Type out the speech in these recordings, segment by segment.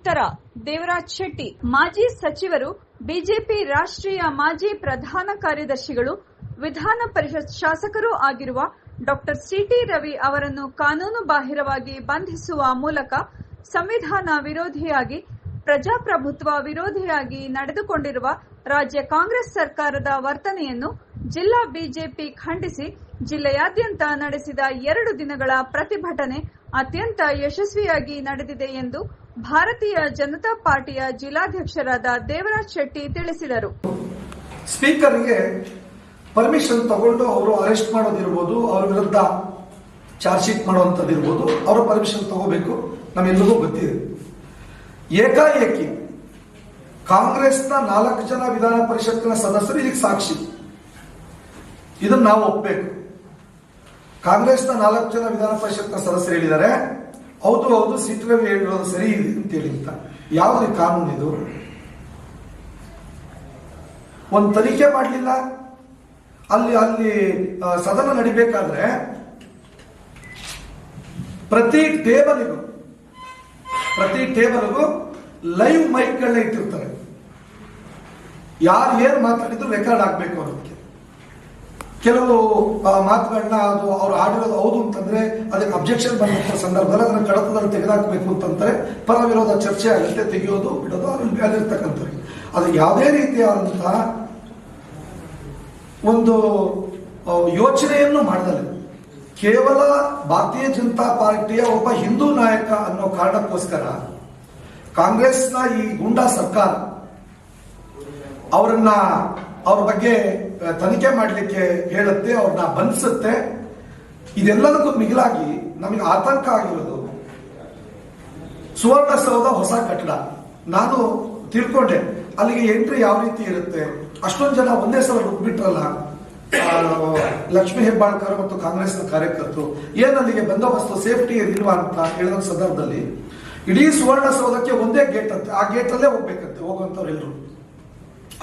ಉತ್ತರ. ದೇವರಾಜ್ ಶೆಟ್ಟಿ, ಮಾಜಿ ಸಚಿವರು, ಬಿಜೆಪಿ ರಾಷ್ಟ್ರೀಯ ಮಾಜಿ ಪ್ರಧಾನ ಕಾರ್ಯದರ್ಶಿಗಳು, ವಿಧಾನ ಪರಿಷತ್ ಶಾಸಕರೂ ಆಗಿರುವ ಡಾಕ್ಟರ್ ಸಿಟಿ ರವಿ ಅವರನ್ನು ಕಾನೂನು ಬಾಹಿರವಾಗಿ ಬಂಧಿಸುವ ಮೂಲಕ ಸಂವಿಧಾನ ವಿರೋಧಿಯಾಗಿ, ಪ್ರಜಾಪ್ರಭುತ್ವ ವಿರೋಧಿಯಾಗಿ ನಡೆದುಕೊಂಡಿರುವ ರಾಜ್ಯ ಕಾಂಗ್ರೆಸ್ ಸರ್ಕಾರದ ವರ್ತನೆಯನ್ನು ಜಿಲ್ಲಾ ಬಿಜೆಪಿ ಖಂಡಿಸಿ, ಜಿಲ್ಲೆಯಾದ್ಯಂತ ನಡೆಸಿದ ಎರಡು ದಿನಗಳ ಪ್ರತಿಭಟನೆ ಅತ್ಯಂತ ಯಶಸ್ವಿಯಾಗಿ ನಡೆದಿದೆ ಎಂದು ಭಾರತೀಯ ಜನತಾ ಪಾರ್ಟಿಯ ಜಿಲ್ಲಾಧ್ಯಕ್ಷರಾದ ದೇವರಾಜ್ ಶೆಟ್ಟಿ ತಿಳಿಸಿದರು. ಸ್ಪೀಕರ್ಗೆ ಪರ್ಮಿಷನ್ ತಗೊಂಡು ಅವರು ಅರೆಸ್ಟ್ ಮಾಡೋದಿರ್ಬೋದು, ಅವರ ವಿರುದ್ಧ ಚಾರ್ಜ್ ಶೀಟ್ ಮಾಡುವಂಥದ್ದಿರ್ಬೋದು, ಅವರ ಪರ್ಮಿಷನ್ ತಗೋಬೇಕು, ನಮ್ಮೆಲ್ಲರಿಗೂ ಗೊತ್ತಿದೆ. ಏಕಾಏಕಿ ಕಾಂಗ್ರೆಸ್ನ ನಾಲ್ಕು ಜನ ವಿಧಾನ ಪರಿಷತ್ತಿನ ಸದಸ್ಯರು ಇದಕ್ಕೆ ಸಾಕ್ಷಿ. ಇದನ್ನು ನಾವು ಒಪ್ಪಬೇಕು ಕಾಂಗ್ರೆಸ್ನ ನಾಲ್ಕು ಜನ ವಿಧಾನ ಪರಿಷತ್ನ ಸದಸ್ಯರು ಹೇಳಿದ್ದಾರೆ ಹೌದು ಹೌದು ಸಿದ್ದರಾಮಯ್ಯ ಹೇಳಿರೋದು ಸರಿ ಇದೆ ಅಂತೇಳಿ ಅಂತ. ಯಾವುದು ಕಾನೂನು ಇದು? ಒಂದು ತನಿಖೆ ಮಾಡಲಿಲ್ಲ? ಅಲ್ಲಿ ಅಲ್ಲಿ ಸದನ ನಡಿಬೇಕಾದ್ರೆ ಪ್ರತಿ ಟೇಬಲ್ಗೂ ಪ್ರತಿ ಟೇಬಲ್ಗೂ ಲೈವ್ ಮೈಕ್ಗಳನ್ನ ಇಟ್ಟಿರ್ತಾರೆ. ಯಾರು ಏನು ಮಾತಾಡಿದ್ರು ರೆಕಾರ್ಡ್ ಆಗ್ಬೇಕು ಅನ್ನೋದಕ್ಕೆ. ಕೆಲವು ಮಾತುಗಳನ್ನ ಅದು ಅವ್ರು ಆಡಿರೋದು ಹೌದು ಅಂತಂದ್ರೆ ಅದಕ್ಕೆ ಅಬ್ಜೆಕ್ಷನ್ ಬಂದಂತ ಸಂದರ್ಭದಲ್ಲಿ ಅದನ್ನ ಕಡತದಲ್ಲಿ ತೆಗೆದಾಕಬೇಕು ಅಂತಂದ್ರೆ ಪರ ವಿರೋಧ ಚರ್ಚೆ ಆಗುತ್ತೆ, ತೆಗೆಯೋದು, ಬಿಡೋದು ಅದ್ರಲ್ಲಿ ಅದಿರ್ತಕ್ಕಂಥವ್ರಿಗೆ ಅದು ಯಾವುದೇ ರೀತಿಯಾದಂತಹ ಒಂದು ಯೋಚನೆಯನ್ನು ಮಾಡಿದಲ್ಲಿ. ಕೇವಲ ಭಾರತೀಯ ಜನತಾ ಪಾರ್ಟಿಯ ಒಬ್ಬ ಹಿಂದೂ ನಾಯಕ ಅನ್ನೋ ಕಾರಣಕ್ಕೋಸ್ಕರ ಕಾಂಗ್ರೆಸ್ನ ಈ ಗೂಂಡಾ ಸರ್ಕಾರ ಅವರನ್ನ ಅವ್ರ ಬಗ್ಗೆ ತನಿಖೆ ಮಾಡಲಿಕ್ಕೆ ಹೇಳುತ್ತೆ, ಅವ್ರನ್ನ ಬಂಧಿಸುತ್ತೆ. ಇದೆಲ್ಲದಕ್ಕೂ ಮಿಗಿಲಾಗಿ ನಮಗೆ ಆತಂಕ ಆಗಿರೋದು ಸುವರ್ಣ ಸೌಧ ಹೊಸ ಕಟ್ಟಡ. ನಾನು ತಿಳ್ಕೊಂಡೆ, ಅಲ್ಲಿಗೆ ಎಂಟ್ರಿ ಯಾವ ರೀತಿ ಇರುತ್ತೆ? ಅಷ್ಟೊಂದು ಜನ ಒಂದೇ ಸಲ ಬಿಟ್ರಲ್ಲ ಲಕ್ಷ್ಮೀ ಹೆಬ್ಬಾಳ್ಕರ್ ಮತ್ತು ಕಾಂಗ್ರೆಸ್ನ ಕಾರ್ಯಕರ್ತರು, ಏನ್ ಅಲ್ಲಿಗೆ ಬಂದೋಬಸ್ತು, ಸೇಫ್ಟಿ ಇಲ್ವಾ ಅಂತ ಹೇಳಿದ ಸಂದರ್ಭದಲ್ಲಿ, ಇಡೀ ಸುವರ್ಣಸೌಧಕ್ಕೆ ಒಂದೇ ಗೇಟ್ ಅಂತೆ. ಆ ಗೇಟ್ ಅಲ್ಲೇ ಹೋಗ್ಬೇಕಂತೆ ಹೋಗುವಂತವ್ರು ಎಲ್ಲರೂ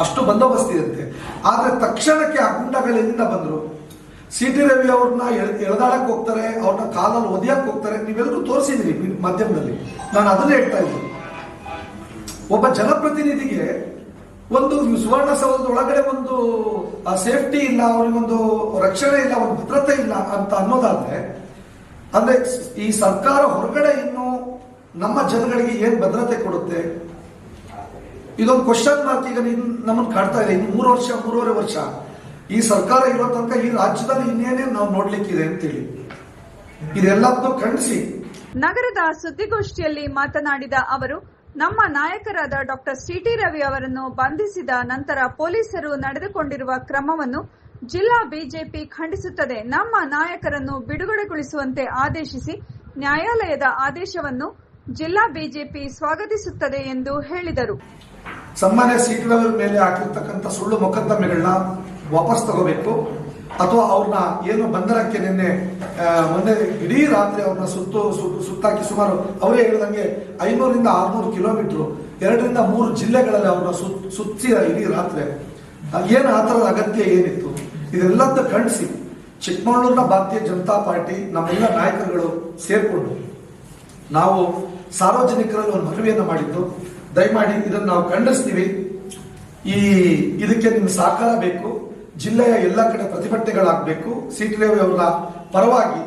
ಅಷ್ಟು ಬಂದೋಬಸ್ತ್ ಇರುತ್ತೆ. ಆದ್ರೆ ತಕ್ಷಣಕ್ಕೆ ಆ ಗುಂಡಗಳಿಂದ ಬಂದ್ರು? ಸಿ ಟಿ ರವಿ ಅವ್ರನ್ನ ಎಳೆದಾಡಕ್ ಹೋಗ್ತಾರೆ, ಅವ್ರನ್ನ ಕಾಲಲ್ಲಿ ಒದಿಯಕ್ ಹೋಗ್ತಾರೆ. ನೀವೆಲ್ಲರೂ ತೋರಿಸಿದ್ರಿ ಮಾಧ್ಯಮದಲ್ಲಿ. ನಾನು ಅದನ್ನೇ ಹೇಳ್ತಾ ಇದ್ದೀನಿ. ಒಬ್ಬ ಜನಪ್ರತಿನಿಧಿಗೆ ಒಂದು ಸುವರ್ಣಸೌಧದ ಒಳಗಡೆ ಒಂದು ಸೇಫ್ಟಿ ಇಲ್ಲ, ಅವರಿಗೊಂದು ರಕ್ಷಣೆ ಇಲ್ಲ, ಒಂದು ಭದ್ರತೆ ಇಲ್ಲ ಅಂತ ಅನ್ನೋದಾದ್ರೆ, ಅಂದ್ರೆ ಈ ಸರ್ಕಾರ ಹೊರಗಡೆ ಇನ್ನು ನಮ್ಮ ಜನಗಳಿಗೆ ಏನ್ ಭದ್ರತೆ ಕೊಡುತ್ತೆ? ಇದೊಂದು ಕ್ವಶನ್ ಮಾರ್ಕ್ ಈಗ ನಿನ್ ನಮ್ಮನ್ನು ಕಾಡ್ತಾ ಇದೆ. ಇನ್ನು ಮೂರು ವರ್ಷ, ಮೂರುವರೆ ವರ್ಷ. ಈ ಸರ್ಕಾರ ಇರೋ ತನಕ ಈ ರಾಜ್ಯದಲ್ಲಿ ಇನ್ನೇನೇ ನಾವು ನೋಡ್ಲಿಕ್ಕಿದೆ ಅಂತೇಳಿ. ಇದೆಲ್ಲದನ್ನು ಖಂಡಿಸಿ. ನಗರದ ಸುದ್ದಿಗೋಷ್ಠಿಯಲ್ಲಿ ಮಾತನಾಡಿದ ಅವರು, ನಮ್ಮ ನಾಯಕರಾದ ಡಾಕ್ಟರ್ ಸಿಟಿ ರವಿ ಅವರನ್ನು ಬಂಧಿಸಿದ ನಂತರ ಪೊಲೀಸರು ನಡೆದುಕೊಂಡಿರುವ ಕ್ರಮವನ್ನು ಜಿಲ್ಲಾ ಬಿಜೆಪಿ ಖಂಡಿಸುತ್ತದೆ. ನಮ್ಮ ನಾಯಕರನ್ನು ಬಿಡುಗಡೆಗೊಳಿಸುವಂತೆ ಆದೇಶಿಸಿ ನ್ಯಾಯಾಲಯದ ಆದೇಶವನ್ನು ಜಿಲ್ಲಾ ಬಿಜೆಪಿ ಸ್ವಾಗತಿಸುತ್ತದೆ ಎಂದು ಹೇಳಿದರು. ಸನ್ಮಾನ್ಯ ಸೀಟ್ ಮೇಲೆ ಹಾಕಿರ್ತಕ್ಕಂಥ ಸುಳ್ಳು ಮೊಕದ್ದಮೆಗಳನ್ನ ವಾಪಸ್ ತಗೋಬೇಕು. ಅಥವಾ ಅವ್ರನ್ನ ಏನು ಬಂಧನಕ್ಕೆ ನಿನ್ನೆ ಮೊನ್ನೆ ಇಡೀ ರಾತ್ರಿ ಅವ್ರನ್ನ ಸುತ್ತು ಸುತ್ತಾಕಿ ಸುಮಾರು ಅವರೇ ಹೇಳಿದಂಗೆ ಐನೂರಿಂದ ಆರ್ನೂರು ಕಿಲೋಮೀಟರ್, ಎರಡರಿಂದ ಮೂರು ಜಿಲ್ಲೆಗಳಲ್ಲಿ ಅವ್ರನ್ನ ಸುತ್ ಸುತ್ತಿ ಇಡೀ ರಾತ್ರಿ. ಏನು ಆ ಥರದ ಅಗತ್ಯ ಏನಿತ್ತು? ಇದೆಲ್ಲದ ಖಂಡಿಸಿ. ಚಿಕ್ಕಮಗಳೂರಿನ ಭಾರತೀಯ ಜನತಾ ಪಾರ್ಟಿ ನಮ್ಮೆಲ್ಲ ನಾಯಕರುಗಳು ಸೇರಿಕೊಂಡು ನಾವು ಸಾರ್ವಜನಿಕರಲ್ಲಿ ಒಂದು ಮನವಿಯನ್ನು ಮಾಡಿದ್ದು ದಯಮಾಡಿ ಇದನ್ನು ನಾವು ಖಂಡಿಸ್ತೀವಿ. ಈ ಇದಕ್ಕೆ ನಿಮ್ಮ ಸಹಕಾರ ಬೇಕು. ಜಿಲ್ಲೆಯ ಎಲ್ಲ ಕಡೆ ಪ್ರತಿಭಟನೆಗಳಾಗಬೇಕು. ಸಿಟಿ ರವಿ ಅವರ ಪರವಾಗಿ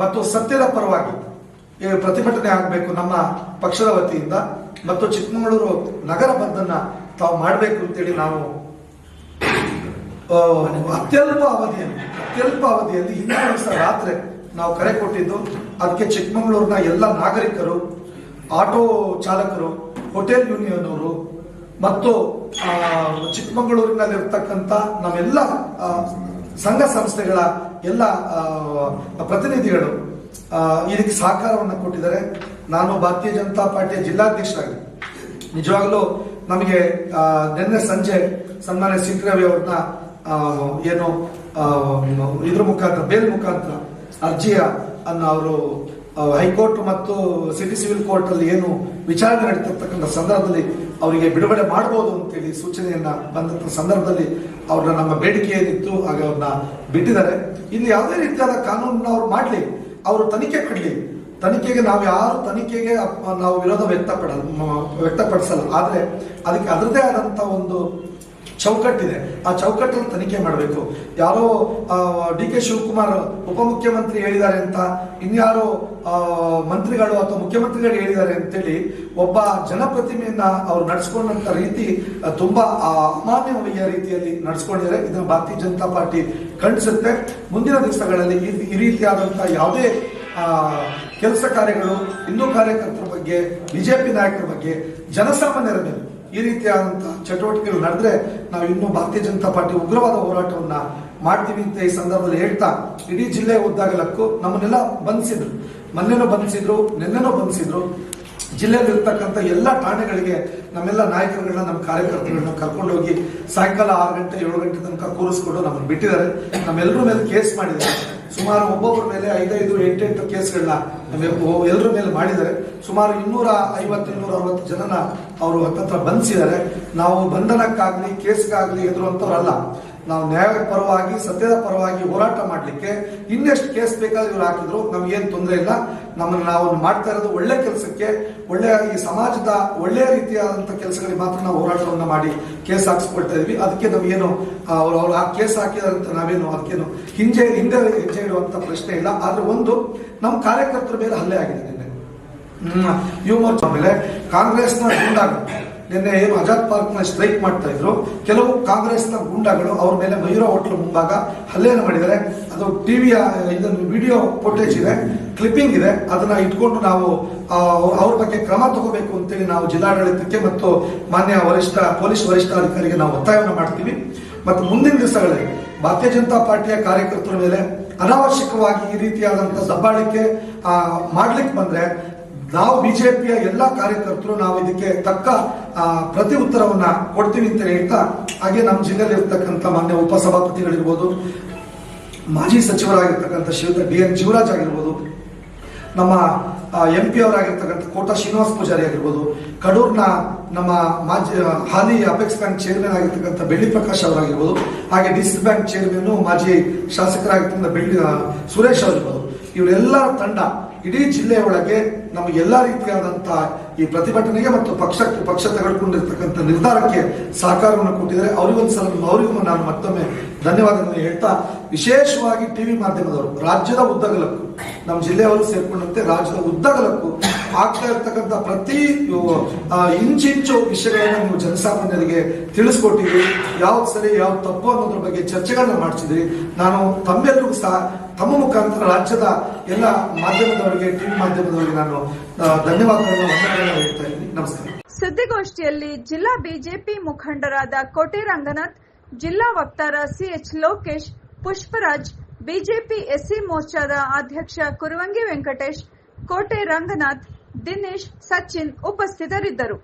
ಮತ್ತು ಸತ್ಯದ ಪರವಾಗಿ ಪ್ರತಿಭಟನೆ ಆಗಬೇಕು ನಮ್ಮ ಪಕ್ಷದ ವತಿಯಿಂದ. ಮತ್ತು ಚಿಕ್ಕಮಗಳೂರು ನಗರ ಬಂದನ್ನ ತಾವು ಮಾಡಬೇಕು ಅಂತೇಳಿ ನಾವು ಅತ್ಯಲ್ಪ ಅವಧಿಯಲ್ಲಿ ಅತ್ಯಲ್ಪ ಅವಧಿಯಲ್ಲಿ ಹಿಂದಿನ ದಿವಸ ರಾತ್ರಿ ನಾವು ಕರೆ ಕೊಟ್ಟಿದ್ದು. ಅದಕ್ಕೆ ಚಿಕ್ಕಮಗಳೂರಿನ ಎಲ್ಲ ನಾಗರಿಕರು, ಆಟೋ ಚಾಲಕರು ಹೋಟೆಲ್ ಯೂನಿಯನ್ ಅವರು ಮತ್ತು ಚಿಕ್ಕಮಗಳೂರಿನಲ್ಲಿರ್ತಕ್ಕಂಥ ನಮ್ಮೆಲ್ಲ ಸಂಘ ಸಂಸ್ಥೆಗಳ ಎಲ್ಲ ಪ್ರತಿನಿಧಿಗಳು ಇದಕ್ಕೆ ಸಹಕಾರವನ್ನು ಕೊಟ್ಟಿದ್ದಾರೆ. ನಾನು ಭಾರತೀಯ ಜನತಾ ಪಾರ್ಟಿಯ ಜಿಲ್ಲಾಧ್ಯಕ್ಷರಾಗಿ. ನಿಜವಾಗ್ಲೂ ನಮಗೆ ನಿನ್ನೆ ಸಂಜೆ ಸನ್ಮಾನ್ಯ ರವಿ ಅವ್ರನ್ನ ಏನು ಇದ್ರ ಮುಖಾಂತರ, ಬೇಲ್ ಮುಖಾಂತರ ಅರ್ಜಿಯ ಅನ್ನು ಅವರು ಹೈಕೋರ್ಟ್ ಮತ್ತು ಸಿಟಿ ಸಿವಿಲ್ ಕೋರ್ಟ್ ಅಲ್ಲಿ ಏನು ವಿಚಾರಣೆ ನಡೀತಿರ್ತಕ್ಕಂಥ ಸಂದರ್ಭದಲ್ಲಿ ಅವರಿಗೆ ಬಿಡುಗಡೆ ಮಾಡಬಹುದು ಅಂತೇಳಿ ಸೂಚನೆಯನ್ನ ಬಂದಂತ ಸಂದರ್ಭದಲ್ಲಿ ಅವ್ರನ್ನ ನಮ್ಮ ಬೇಡಿಕೆ ಏನಿತ್ತು ಆಗ ಅವ್ರನ್ನ ಬಿಟ್ಟಿದ್ದಾರೆ. ಇಲ್ಲಿ ಯಾವುದೇ ರೀತಿಯಾದ ಕಾನೂನನ್ನ ಅವ್ರು ಮಾಡಲಿ, ಅವರು ತನಿಖೆ ಕೊಡಲಿ ತನಿಖೆಗೆ ನಾವು ಯಾರು ತನಿಖೆಗೆ ನಾವು ವಿರೋಧ ವ್ಯಕ್ತಪಡ ವ್ಯಕ್ತಪಡಿಸಲ್ಲ. ಆದರೆ ಅದಕ್ಕೆ ಅದರದೇ ಆದಂತ ಒಂದು ಚೌಕಟ್ಟಿದೆ. ಆ ಚೌಕಟ್ಟನ್ನು ತನಿಖೆ ಮಾಡಬೇಕು. ಯಾರೋ ಡಿ ಕೆ ಶಿವಕುಮಾರ್ ಉಪಮುಖ್ಯಮಂತ್ರಿ ಹೇಳಿದ್ದಾರೆ ಅಂತ ಇನ್ಯಾರೋ ಮಂತ್ರಿಗಳು ಅಥವಾ ಮುಖ್ಯಮಂತ್ರಿಗಳು ಹೇಳಿದ್ದಾರೆ ಅಂತೇಳಿ ಒಬ್ಬ ಜನಪ್ರತಿಮೆಯನ್ನ ಅವ್ರು ನಡೆಸ್ಕೊಂಡಂತ ರೀತಿ ತುಂಬಾ ಆ, ಅಮಾನ್ಯೀಯ ರೀತಿಯಲ್ಲಿ ನಡೆಸ್ಕೊಂಡಿದ್ದಾರೆ. ಇದನ್ನು ಭಾರತೀಯ ಜನತಾ ಪಾರ್ಟಿ ಖಂಡಿಸುತ್ತೆ. ಮುಂದಿನ ದಿವಸಗಳಲ್ಲಿ ಈ ರೀತಿಯಾದಂತಹ ಯಾವುದೇ ಕೆಲಸ ಕಾರ್ಯಗಳು ಹಿಂದೂ ಕಾರ್ಯಕರ್ತರ ಬಗ್ಗೆ ಬಿಜೆಪಿ ನಾಯಕರ ಬಗ್ಗೆ ಜನಸಾಮಾನ್ಯರ ಮೇಲೆ ಈ ರೀತಿಯಾದಂತಹ ಚಟುವಟಿಕೆಗಳು ನಡೆದ್ರೆ ನಾವು ಇನ್ನೂ ಭಾರತೀಯ ಜನತಾ ಪಾರ್ಟಿ ಉಗ್ರವಾದ ಹೋರಾಟವನ್ನ ಮಾಡ್ತೀವಿ ಅಂತ ಈ ಸಂದರ್ಭದಲ್ಲಿ ಹೇಳ್ತಾ ಇಡೀ ಜಿಲ್ಲೆ ಉದ್ದಾಗಲಕ್ಕೂ ನಮ್ಮನ್ನೆಲ್ಲ ಬಂಧಿಸಿದ್ರು. ಮೊನ್ನೆನೂ ಬಂಧಿಸಿದ್ರು, ನಿನ್ನೆನೂ ಬಂಧಿಸಿದ್ರು. ಜಿಲ್ಲೆಯಲ್ಲಿರ್ತಕ್ಕಂಥ ಎಲ್ಲ ಠಾಣೆಗಳಿಗೆ ನಮ್ಮೆಲ್ಲ ನಾಯಕರುಗಳನ್ನ, ನಮ್ಮ ಕಾರ್ಯಕರ್ತರುಗಳನ್ನ ಕರ್ಕೊಂಡು ಹೋಗಿ ಸಾಯಂಕಾಲ ಆರು ಗಂಟೆ, ಏಳು ಗಂಟೆ ತನಕ ಕೂರಿಸ್ಕೊಂಡು ನಮ್ಮನ್ನು ಬಿಟ್ಟಿದ್ದಾರೆ. ನಮ್ಮೆಲ್ಲರ ಮೇಲೆ ಕೇಸ್ ಮಾಡಿದ್ದಾರೆ. ಸುಮಾರು ಒಬ್ಬೊಬ್ಬರ ಮೇಲೆ ಐದೈದು ಎಂಟೆಂಟು ಕೇಸ್ಗಳನ್ನ ಎಲ್ಲರ ಮೇಲೆ ಮಾಡಿದ್ದಾರೆ. ಸುಮಾರು ಇನ್ನೂರ ಐವತ್ತು, ಇನ್ನೂರ ಅರವತ್ತು ಜನನ ಅವರು ಹತ್ತತ್ರ ಬಂಧಿಸಿದ್ದಾರೆ. ನಾವು ಬಂಧನಕ್ಕಾಗ್ಲಿ, ಕೇಸ್ಗಾಗಲಿ ಎದುರುವಂಥವ್ರಲ್ಲ ನಾವು ನ್ಯಾಯ ಪರವಾಗಿ, ಸತ್ಯದ ಪರವಾಗಿ ಹೋರಾಟ ಮಾಡಲಿಕ್ಕೆ ಇನ್ನೆಷ್ಟು ಕೇಸ್ ಬೇಕಾದ್ರೆ ಇವ್ರು ಹಾಕಿದ್ರು. ನಮ್ಗೇನು ತೊಂದರೆ ಇಲ್ಲ. ನಮ್ಮನ್ನು ನಾವು ಮಾಡ್ತಾ ಇರೋದು ಒಳ್ಳೆ ಕೆಲಸಕ್ಕೆ ಒಳ್ಳೆಯ ಈ ಸಮಾಜದ ಒಳ್ಳೆಯ ರೀತಿಯಾದಂಥ ಕೆಲಸಗಳಿಗೆ ಮಾತ್ರ ನಾವು ಹೋರಾಟವನ್ನು ಮಾಡಿ ಕೇಸ್ ಹಾಕಿಸ್ಕೊಳ್ತಾ ಇದ್ವಿ. ಅದಕ್ಕೆ ನಾವೇನು ಅವ್ರು ಅವ್ರು ಆ ಕೇಸ್ ಹಾಕಿದಂತ ನಾವೇನು, ಅದಕ್ಕೇನು ಹಿಂಜೆ, ಹಿಂದೆ ಹೆಜ್ಜೆ ಇಡುವಂತ ಪ್ರಶ್ನೆ ಇಲ್ಲ. ಆದ್ರೆ ಒಂದು ನಮ್ಮ ಕಾರ್ಯಕರ್ತರ ಮೇಲೆ ಹಲ್ಲೆ ಆಗಿದೆ ನಿನ್ನೆ. ಯುವ ಮೋರ್ಚಾ ಮೇಲೆ ಕಾಂಗ್ರೆಸ್ನ ಗೂಂಡಾಗಳು ನಿನ್ನೆ ಏನು ಆಜಾದ್ನ ಸ್ಟ್ರೈಕ್ ಮಾಡ್ತಾ ಇದ್ರು. ಕೆಲವು ಕಾಂಗ್ರೆಸ್ನ ಗುಂಡಗಳು ಅವ್ರ ಮೇಲೆ ಮಯೂರ ಹೋಟ್ಲು ಮುಂಭಾಗ ಹಲ್ಲೆಯನ್ನು ಮಾಡಿದ್ದಾರೆ. ಅದು ಟಿವಿಯ ಇದನ್ನು ವಿಡಿಯೋ ಫುಟೇಜ್ ಇದೆ ಕ್ಲಿಪ್ಪಿಂಗ್ ಇದೆ. ಅದನ್ನ ಇಟ್ಕೊಂಡು ನಾವು ಅವ್ರ ಬಗ್ಗೆ ಕ್ರಮ ತಗೋಬೇಕು ಅಂತೇಳಿ ನಾವು ಜಿಲ್ಲಾಡಳಿತಕ್ಕೆ ಮತ್ತು ಮಾನ್ಯ ವರಿಷ್ಠ, ಪೊಲೀಸ್ ವರಿಷ್ಠಾಧಿಕಾರಿಗೆ ನಾವು ಒತ್ತಾಯವನ್ನು ಮಾಡ್ತೀವಿ. ಮತ್ತು ಮುಂದಿನ ದಿವಸಗಳಲ್ಲಿ ಭಾರತೀಯ ಜನತಾ ಪಾರ್ಟಿಯ ಕಾರ್ಯಕರ್ತರ ಮೇಲೆ ಅನಾವಶ್ಯಕವಾಗಿ ಈ ರೀತಿಯಾದಂಥ ದಬ್ಬಾಳಿಕೆ ಮಾಡ್ಲಿಕ್ಕೆ ಬಂದ್ರೆ ನಾವು ಬಿಜೆಪಿಯ ಎಲ್ಲಾ ಕಾರ್ಯಕರ್ತರು ನಾವು ಇದಕ್ಕೆ ತಕ್ಕ ಪ್ರತಿ ಉತ್ತರವನ್ನ ಕೊಡ್ತೀವಿ ಅಂತ ಹೇಳ್ತಾ, ಹಾಗೆ ನಮ್ಮ ಜಿಲ್ಲೆಯಲ್ಲಿ ಇರ್ತಕ್ಕಂಥ ಮಾನ್ಯ ಉಪಸಭಾಪತಿಗಳಿರ್ಬೋದು, ಮಾಜಿ ಸಚಿವರಾಗಿರ್ತಕ್ಕಂಥ ಶಿವ ಡಿ ಎನ್ ಶಿವರಾಜ್ ಆಗಿರ್ಬೋದು, ನಮ್ಮ ಎಂ ಪಿ ಅವರಾಗಿರ್ತಕ್ಕಂಥ ಕೋಟಾ ಶ್ರೀನಿವಾಸ್ ಪೂಜಾರಿ ಆಗಿರ್ಬೋದು, ಕಡೂರ್ನ ನಮ್ಮ ಮಾಜಿ ಹಾಲಿ ಅಪೆಕ್ಸ್ ಬ್ಯಾಂಕ್ ಚೇರ್ಮನ್ ಆಗಿರ್ತಕ್ಕಂಥ ಬೆಳ್ಳಿ ಪ್ರಕಾಶ್ ಅವರಾಗಿರ್ಬೋದು, ಹಾಗೆ ಡಿಸ್ ಬ್ಯಾಂಕ್ ಚೇರ್ಮನ್ ಮಾಜಿ ಶಾಸಕರಾಗಿರ್ತಕ್ಕಂಥ ಬೆಳ್ಳಿ ಸುರೇಶ್ ಅವರಿರ್ಬೋದು. ಇವರೆಲ್ಲ ತಂಡ ಇಡೀ ಜಿಲ್ಲೆಯ ಒಳಗೆ ನಮಗೆ ಎಲ್ಲಾ ರೀತಿಯಾದಂತಹ ಈ ಪ್ರತಿಭಟನೆಗೆ ಮತ್ತು ಪಕ್ಷಕ್ಕೆ ಪಕ್ಷ ತೆಗೆದುಕೊಂಡಿರ್ತಕ್ಕಂಥ ನಿರ್ಧಾರಕ್ಕೆ ಸಹಕಾರವನ್ನು ಕೊಟ್ಟಿದ್ದಾರೆ. ಅವರಿಗೊಂದ್ಸಲ ಅವರಿಗೂ ನಾನು ಮತ್ತೊಮ್ಮೆ ಧನ್ಯವಾದಗಳನ್ನು ಹೇಳ್ತಾ, ವಿಶೇಷವಾಗಿ ಟಿವಿ ಮಾಧ್ಯಮದವರು, ರಾಜ್ಯದ ಉದ್ದಗಲಕ್ಕೂ, ನಮ್ಮ ಜಿಲ್ಲೆಯವರು ಸೇರ್ಕೊಂಡಂತೆ ರಾಜ್ಯದ ಉದ್ದಗಲಕ್ಕೂ ಆಗ್ತಾ ಇರ್ತಕ್ಕಂಥ ಪ್ರತಿ ಇಂಚಿಂಚು ವಿಷಯಗಳನ್ನು ನೀವು ಜನಸಾಮಾನ್ಯರಿಗೆ ತಿಳಿಸ್ಕೊಟ್ಟಿದ್ರಿ ಯಾವ್ದು ಸರಿ, ಯಾವ್ದು ತಪ್ಪು ಅನ್ನೋದ್ರ ಬಗ್ಗೆ ಚರ್ಚೆಗಳನ್ನ ಮಾಡಿಸಿದ್ರಿ ನಾನು ತಮ್ಮೆಲ್ಲರಿಗೂ ಸಹ ತಮ್ಮ ಮುಖಾಂತರ ರಾಜ್ಯದ ಎಲ್ಲ ಮಾಧ್ಯಮದವರಿಗೆ, ಟಿವಿ ಮಾಧ್ಯಮದವರಿಗೆ ನಾನು ಧನ್ಯವಾದಗಳನ್ನು ವಂದನೆಗಳನ್ನು ಹೇಳ್ತಾ ಇದ್ದೀನಿ. ನಮಸ್ಕಾರ. ಸುದ್ದಿಗೋಷ್ಠಿಯಲ್ಲಿ ಜಿಲ್ಲಾ ಬಿಜೆಪಿ ಮುಖಂಡರಾದ ಕೋಟೆ ರಂಗನಾಥ್, ಜಿಲ್ಲಾ ವಕ್ತಾರ CH Lokesh, Pushparaj, BJP SC ಮೋರ್ಚಾದ ಅಧ್ಯಕ್ಷ ಕುರುವಂಗಿ ವೆಂಕಟೇಶ್, ಕೋಟೆ ರಂಗನಾಥ್, ದಿನೇಶ್, ಸಚಿನ್ ಉಪಸ್ಥಿತರಿದ್ದರು.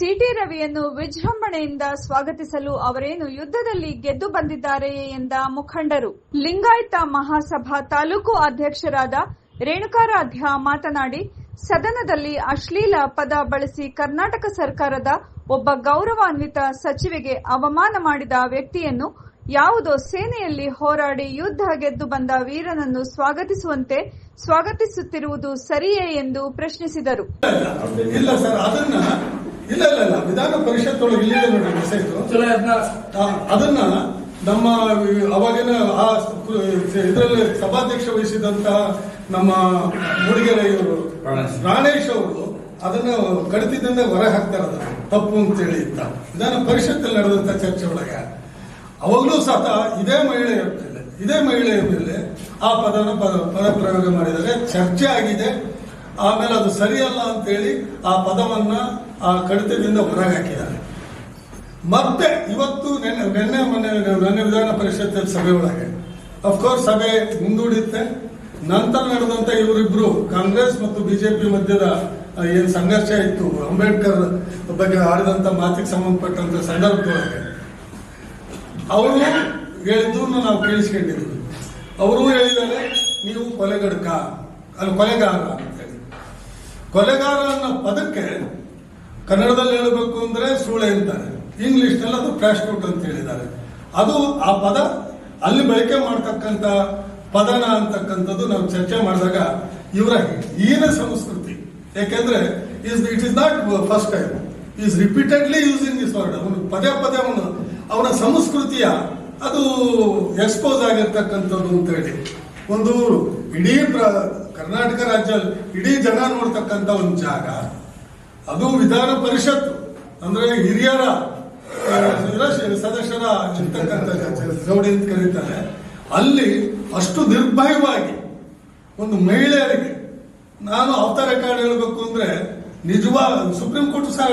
ಸಿಟಿ ರವಿಯನ್ನು ವಿಜೃಂಭಣೆಯಿಂದ ಸ್ವಾಗತಿಸಲು ಅವರೇನು ಯುದ್ಧದಲ್ಲಿ ಗೆದ್ದು ಬಂದಿದ್ದಾರೆಯೇ ಎಂದ ಮುಖಂಡರು. ಲಿಂಗಾಯತ ಮಹಾಸಭಾ ತಾಲೂಕು ಅಧ್ಯಕ್ಷರಾದ ರೇಣುಕಾರಾಧ್ಯ ಮಾತನಾಡಿ, ಸದನದಲ್ಲಿ ಅಶ್ಲೀಲ ಪದ ಬಳಸಿ ಕರ್ನಾಟಕ ಸರ್ಕಾರದ ಒಬ್ಬ ಗೌರವಾನ್ವಿತ ಸಚಿವಿಗೆ ಅವಮಾನ ಮಾಡಿದ ವ್ಯಕ್ತಿಯನ್ನು ಯಾವುದೋ ಸೇನೆಯಲ್ಲಿ ಹೋರಾಡಿ ಯುದ್ಧ ಗೆದ್ದು ಬಂದ ವೀರನನ್ನು ಸ್ವಾಗತಿಸುವಂತೆ ಸ್ವಾಗತಿಸುತ್ತಿರುವುದು ಸರಿಯೇ ಎಂದು ಪ್ರಶ್ನಿಸಿದರು. ಇಲ್ಲ ಇಲ್ಲ ಇಲ್ಲ. ವಿಧಾನ ಪರಿಷತ್ ಒಳಗೆ ಇಲ್ಲಿದೆ ನೋಡಿ ಮೆಸೇಜ್ ಅದನ್ನ ನಮ್ಮ ಅವಾಗಿನ ಆ ಇದರಲ್ಲಿ ಸಭಾಧ್ಯಕ್ಷ ವಹಿಸಿದಂತಹ ನಮ್ಮ ಮೂಡಿಗೆರೆ ಇವರು ಪ್ರಾಣೇಶ್ ಅವರು ಅದನ್ನು ಕಡಿತದಿಂದ ಹೊರ ಹಾಕ್ತಾರೆ ತಪ್ಪು ತಪ್ಪು ಅಂತೇಳಿ ಇದ್ದ ವಿಧಾನ ಪರಿಷತ್ತಲ್ಲಿ ನಡೆದಂತ ಚರ್ಚೆ ಒಳಗೆ. ಅವಾಗಲೂ ಸಹ ಇದೇ ಮಹಿಳೆಯ ಮೇಲೆ ಇದೇ ಮಹಿಳೆಯ ಮೇಲೆ ಆ ಪದನ ಪದ ಪದ ಪ್ರಯೋಗ ಮಾಡಿದರೆ ಚರ್ಚೆ ಆಗಿದೆ. ಆಮೇಲೆ ಅದು ಸರಿಯಲ್ಲ ಅಂತೇಳಿ ಆ ಪದವನ್ನ ಆ ಕಡಿತದಿಂದ ಹೊರಗೆ ಹಾಕಿದ್ದಾರೆ ಮತ್ತೆ ಇವತ್ತು ನೆನ್ನೆ, ನಿನ್ನೆ ಮೊನ್ನೆ ನನ್ನ ವಿಧಾನ ಪರಿಷತ್ ಸಭೆ ಒಳಗೆ ಅಫ್ಕೋರ್ಸ್ ಸಭೆ ಮುಂದೂಡಿತ್ತೆ ನಂತರ ನಡೆದಂತ ಇವರಿಬ್ರು, ಕಾಂಗ್ರೆಸ್ ಮತ್ತು ಬಿಜೆಪಿ ಮಧ್ಯದ ಏನು ಸಂಘರ್ಷ ಇತ್ತು, ಅಂಬೇಡ್ಕರ್ ಬಗ್ಗೆ ಆಡಿದಂತ ಮಾತಿಗೆ ಸಂಬಂಧಪಟ್ಟಂತ ಸಂದರ್ಭದೊಳಗೆ ಅವರು ಹೇಳಿದ್ದನ್ನು ನಾವು ಕೇಳಿಸ್ಕೊಂಡಿದ್ದೀವಿ. ಅವರು ಹೇಳಿದ್ದಾರೆ, ನೀವು ಕೊಲೆಗಡ್ಕ, ಅಲ್ಲಿ ಕೊಲೆಗಾರ ಅಂತೇಳಿ ಕೊಲೆಗಾರ ಅನ್ನೋ ಪದಕ್ಕೆ ಕನ್ನಡದಲ್ಲಿ ಹೇಳಬೇಕು ಅಂದ್ರೆ ಸೂಳೆ ಅಂತಾರೆ. ಇಂಗ್ಲಿಷ್ನಲ್ಲಿ ಅದು ಪ್ರಾಸ್ಟಿಟ್ಯೂಟ್ ಅಂತ ಹೇಳಿದ್ದಾರೆ. ಅದು ಆ ಪದ ಅಲ್ಲಿ ಬಳಕೆ ಮಾಡ್ತಕ್ಕಂಥ ಪದನ ಅಂತಕ್ಕಂಥದ್ದು ನಾವು ಚರ್ಚೆ ಮಾಡಿದಾಗ ಇವರ ಈನ ಸಂಸ್ಕೃತಿ. ಯಾಕೆಂದ್ರೆ is it is not first time is repeatedly using this word ಅವನು ಪದೇ ಪದೇ ಅವನು ಅವನ ಸಂಸ್ಕೃತಿಯ ಅದು ಎಕ್ಸ್ಪೋಸ್ ಆಗಿರ್ತಕ್ಕಂಥದ್ದು ಅಂತ ಹೇಳಿ. ಒಂದು ಇಡೀ ಕರ್ನಾಟಕ ರಾಜ್ಯ ಇಡೀ ಜನ ನೋಡ್ತಕ್ಕಂಥ ಒಂದು ಜಾಗ. ಅದು ವಿಧಾನ ಪರಿಷತ್ತು. ಅಂದ್ರೆ ಹಿರಿಯರ ಸದಸ್ಯರ ಇರ್ತಕ್ಕಂಥ ಅಂತ ಕರೀತಾರೆ. ಅಲ್ಲಿ ಅಷ್ಟು ನಿರ್ಭಯವಾಗಿ ಒಂದು ಮಹಿಳೆಯರಿಗೆ ನಾನು ಅವತಾರ ಕಾರ್ಡ್ ಹೇಳಬೇಕು ಅಂದ್ರೆ ನಿಜವಾದ, ಸುಪ್ರೀಂ ಕೋರ್ಟ್ ಸಹ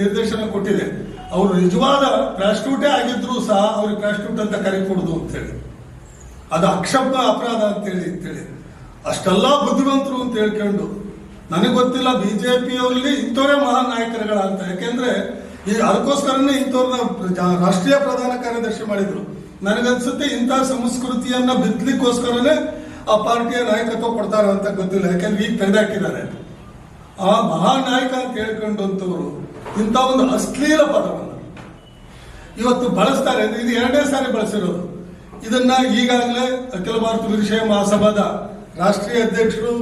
ನಿರ್ದೇಶನ ಕೊಟ್ಟಿದೆ. ಅವರು ನಿಜವಾದ ಪ್ರಾಸ್ಟಿಟ್ಯೂಟೇ ಆಗಿದ್ರು ಸಹ ಅವ್ರಿಗೆ ಪ್ರಾಸ್ಟಿಟ್ಯೂಟ್ ಅಂತ ಕರಿಕೊಡುದು ಅಂತ ಹೇಳಿ. ಅದು ಅಕ್ಷಮ್ಯ ಅಪರಾಧ ಅಂತೇಳಿ ಅಂತೇಳಿ ಅಷ್ಟೆಲ್ಲ ಬುದ್ಧಿವಂತರು ಅಂತ ಹೇಳ್ಕೊಂಡು ನನಗೆ ಗೊತ್ತಿಲ್ಲ ಬಿಜೆಪಿಯವರಲ್ಲಿ ಇಂಥವರೇ ಮಹಾನ್ ನಾಯಕರುಗಳ ಅಂತ ಯಾಕೆಂದ್ರೆ ಈ ಅದಕ್ಕೋಸ್ಕರನೇ ಇಂಥವ್ರನ್ನ ರಾಷ್ಟ್ರೀಯ ಪ್ರಧಾನ ಕಾರ್ಯದರ್ಶಿ ಮಾಡಿದ್ರು. ನನಗನ್ಸುತ್ತೆ ಇಂಥ ಸಂಸ್ಕೃತಿಯನ್ನ ಬಿತ್ತಲಿಕ್ಕೋಸ್ಕರನೇ ಆ ಪಾರ್ಟಿಯ ನಾಯಕತ್ವ ಕೊಡ್ತಾರ ಅಂತ ಗೊತ್ತಿಲ್ಲ. ಯಾಕೆಂದ್ರೆ ಈಗ ತೆಗೆದಾಕಿದ್ದಾರೆ. ಆ ಮಹಾನ್ ನಾಯಕ ಅಂತ ಹೇಳ್ಕೊಂಡಂತವರು ಇಂಥ ಒಂದು ಅಶ್ಲೀಲ ಪದವನ್ನು ಇವತ್ತು ಬಳಸ್ತಾರೆ. ಇದು ಎರಡನೇ ಸಾರಿ ಬಳಸಿರೋದು. ಇದನ್ನ ಈಗಾಗಲೇ ಅಖಿಲ ಭಾರತ ವಿಷಯ ಮಹಾಸಭಾದ ರಾಷ್ಟ್ರೀಯ ಅಧ್ಯಕ್ಷರು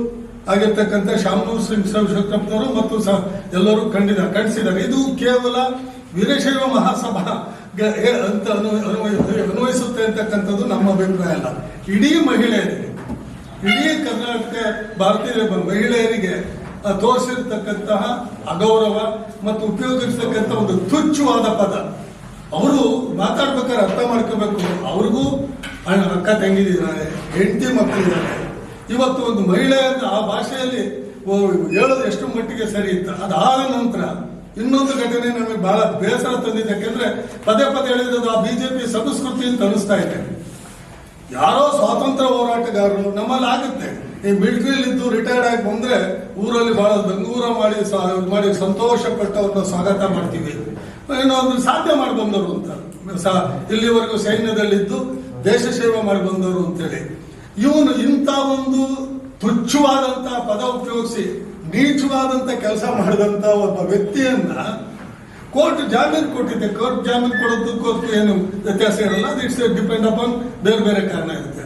ಆಗಿರ್ತಕ್ಕಂಥ ಶಾಮನೂರ್ ಸಿಂಗ್ ಶಿವಶಂಕರಪ್ಪನವರು ಮತ್ತು ಎಲ್ಲರೂ ಕಂಡಿದ ಖಂಡಿಸಿದ್ದಾರೆ ಇದು ಕೇವಲ ವೀರಶೈವ ಮಹಾಸಭಾ ಅಂತ ಅನು ಅನ್ವಯ- ಅನ್ವಯಿಸುತ್ತೆ ಅಂತಕ್ಕಂಥದ್ದು ನಮ್ಮ ಅಭಿಪ್ರಾಯ ಅಲ್ಲ. ಇಡೀ ಮಹಿಳೆಯರಿಗೆ, ಇಡೀ ಕರ್ನಾಟಕ ಭಾರತೀಯ ಮಹಿಳೆಯರಿಗೆ ತೋರಿಸಿರ್ತಕ್ಕಂತಹ ಅಗೌರವ ಮತ್ತು ಉಪಯೋಗಿಸ್ತಕ್ಕಂಥ ಒಂದು ತುಚ್ಛವಾದ ಪದ. ಅವರು ಮಾತಾಡ್ಬೇಕಾದ್ರೆ ಅರ್ಥ ಮಾಡ್ಕೋಬೇಕು. ಅವ್ರಿಗೂ ಅಕ್ಕ ತಂಗಿದಿದ್ದಾರೆ ಹೆಂಡತಿ ಮಕ್ಕಳಿದ್ದಾರೆ. ಇವತ್ತು ಒಂದು ಮಹಿಳೆ ಅಂತ ಆ ಭಾಷೆಯಲ್ಲಿ ಹೇಳೋದು ಎಷ್ಟು ಮಟ್ಟಿಗೆ ಸರಿ ಇತ್ತು ಅದಾದ ನಂತರ ಇನ್ನೊಂದು ಘಟನೆ ನಮಗೆ ಬಹಳ ಬೇಸರ ತಂದಿದೆ. ಯಾಕೆಂದ್ರೆ ಪದೇ ಪದೇ ಹೇಳಿದ್ದು ಆ ಬಿಜೆಪಿ ಸಂಸ್ಕೃತಿ ಅಂತ ಅನಿಸ್ತಾ ಇದೆ. ಯಾರೋ ಸ್ವಾತಂತ್ರ್ಯ ಹೋರಾಟಗಾರರು ನಮ್ಮಲ್ಲಿ ಆಗುತ್ತೆ. ಈ ಮಿಲಿಟರಿಲಿ ಇದ್ದು ರಿಟೈರ್ಡ್ ಆಗಿ ಬಂದ್ರೆ ಊರಲ್ಲಿ ಬಹಳ ದಂಗೂರ ಮಾಡಿ ಮಾಡಿ ಸಂತೋಷ ಪಟ್ಟು ಅವ್ರನ್ನ ಸ್ವಾಗತ ಮಾಡ್ತೀವಿ. ಏನೋ ಒಂದು ಸಾಧ್ಯ ಮಾಡಿ ಬಂದವರು ಅಂತ. ಇಲ್ಲಿವರೆಗೂ ಸೈನ್ಯದಲ್ಲಿದ್ದು ದೇಶ ಸೇವೆ ಮಾಡಿ ಬಂದವರು ಅಂತೇಳಿ. ಇವನು ಇಂಥ ಒಂದು ತುಚ್ಛವಾದಂತ ಪದ ಉಪಯೋಗಿಸಿ ನೀಚವಾದಂತ ಕೆಲಸ ಮಾಡಿದಂತ ಒಬ್ಬ ವ್ಯಕ್ತಿಯನ್ನ ಕೋರ್ಟ್ ಜಾಮೀನು ಕೊಟ್ಟಿದ್ದೆ. ಕೋರ್ಟ್ ಜಾಮೀನು ಕೊಡೋದಕ್ಕೋಸ್ಕರ ಏನು ವ್ಯತ್ಯಾಸ ಇರಲ್ಲ. ಇಟ್ಸ್ ಡಿಪೆಂಡ್ ಅಪಾನ್ ಬೇರೆ ಬೇರೆ ಕಾರಣ ಇರುತ್ತೆ.